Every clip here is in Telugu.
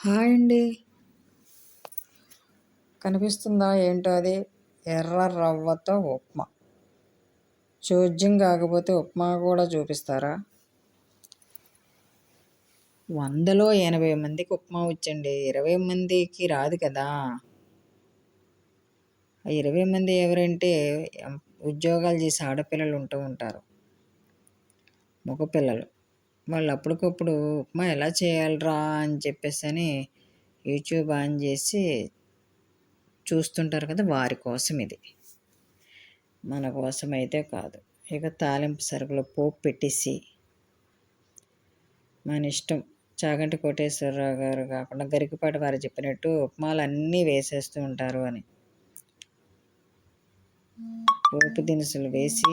హాయ్ అండి. కనిపిస్తుందా ఏంటో అది? ఎర్ర రవ్వతో ఉప్మా. చోద్యం కాకపోతే ఉప్మా కూడా చూపిస్తారా? వందలో ఎనభై మందికి ఉప్మా వచ్చండి. ఇరవై మందికి రాదు కదా? ఆ ఇరవై మంది ఎవరంటే ఉద్యోగాలు చేసే ఆడపిల్లలు ఉంటూ ఉంటారు. మగపిల్లలు. వాళ్ళు అప్పటికప్పుడు ఉప్మా ఎలా చేయాలిరా? అని చెప్పేసి అని యూట్యూబ్ ఆన్ చేసి చూస్తుంటారు కదా వారి కోసం ఇది మన కోసం అయితే కాదు. ఇక తాలింపు సరుకులు పోపు పెట్టేసి మన ఇష్టం చాగంటి కోటేశ్వరరావు గారు కాకుండా గరికపాటి వారు చెప్పినట్టు ఉప్మాలు అన్నీ వేసేస్తూ ఉంటారు అని. పోపు దినుసులు వేసి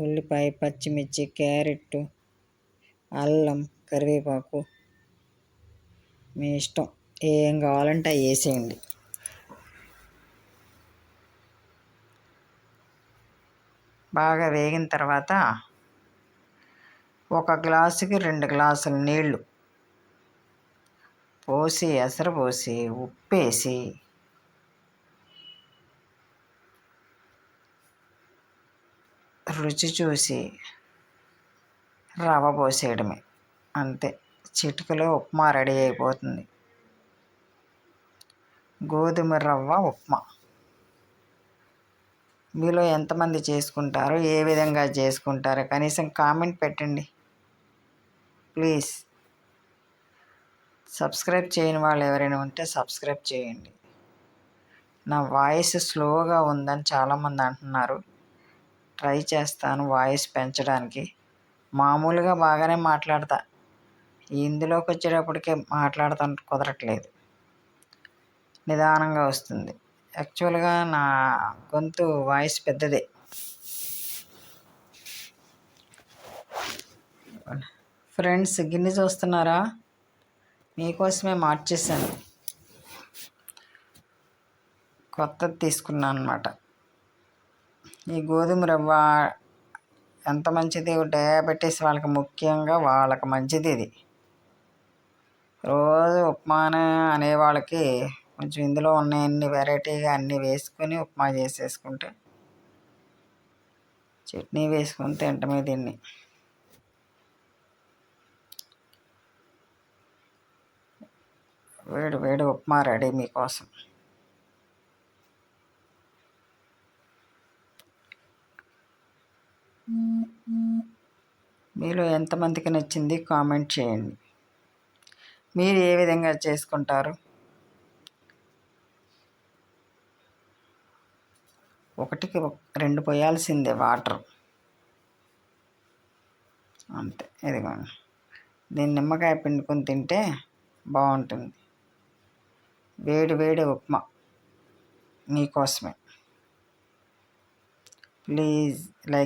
ఉల్లిపాయ పచ్చిమిర్చి క్యారెట్ అల్లం కరివేపాకు మీ ఇష్టం. ఏం కావాలంటే అవి వేసేయండి. బాగా వేగిన తర్వాత ఒక గ్లాసుకి రెండు గ్లాసుల నీళ్ళు పోసి ఎసరు పోసి ఉప్పేసి రుచి చూసి రవ్వ పోసేయడమే. అంతే. చిటికలో ఉప్మా రెడీ అయిపోతుంది. గోధుమ రవ్వ ఉప్మా. మీలో ఎంతమంది చేసుకుంటారో ఏ విధంగా చేసుకుంటారో కనీసం కామెంట్ పెట్టండి. ప్లీజ్. సబ్స్క్రైబ్ చేయని వాళ్ళు ఎవరైనా ఉంటే సబ్స్క్రైబ్ చేయండి. నా వాయిస్ స్లోగా ఉందని చాలామంది అంటున్నారు. ట్రై చేస్తాను వాయిస్ పెంచడానికి. మామూలుగా బాగానే మాట్లాడతా. ఇందులోకి వచ్చేటప్పటికే మాట్లాడతాను కుదరట్లేదు. నిదానంగా వస్తుంది. యాక్చువల్గా నా గొంతు వాయిస్ పెద్దదే. ఫ్రెండ్స్ గిన్నె చూస్తున్నారా? మీకోసమే మార్చేసాను కొత్తది తీసుకున్నాను అనమాట ఈ గోధుమ రవ్వ ఎంత మంచిది డయాబెటీస్ వాళ్ళకి ముఖ్యంగా వాళ్ళకి మంచిది ఇది. రోజు ఉప్మానే అనే వాళ్ళకి కొంచెం ఇందులో ఉన్నాయన్ని వెరైటీగా అన్నీ వేసుకొని ఉప్మా చేసేసుకుంటే చట్నీ వేసుకొని తింటమే దీన్ని. వేడి వేడి ఉప్మా రెడీ మీకోసం. మీలో ఎంతమందికి నచ్చింది కామెంట్ చేయండి. మీరు ఏ విధంగా చేసుకుంటారు? ఒకటికి రెండు పోయాల్సిందే వాటర్. అంతే ఇదిగోండి. దీన్ని నిమ్మకాయ పిండుకొని తింటే బాగుంటుంది. వేడి వేడి ఉప్మా మీకోసమే. Please like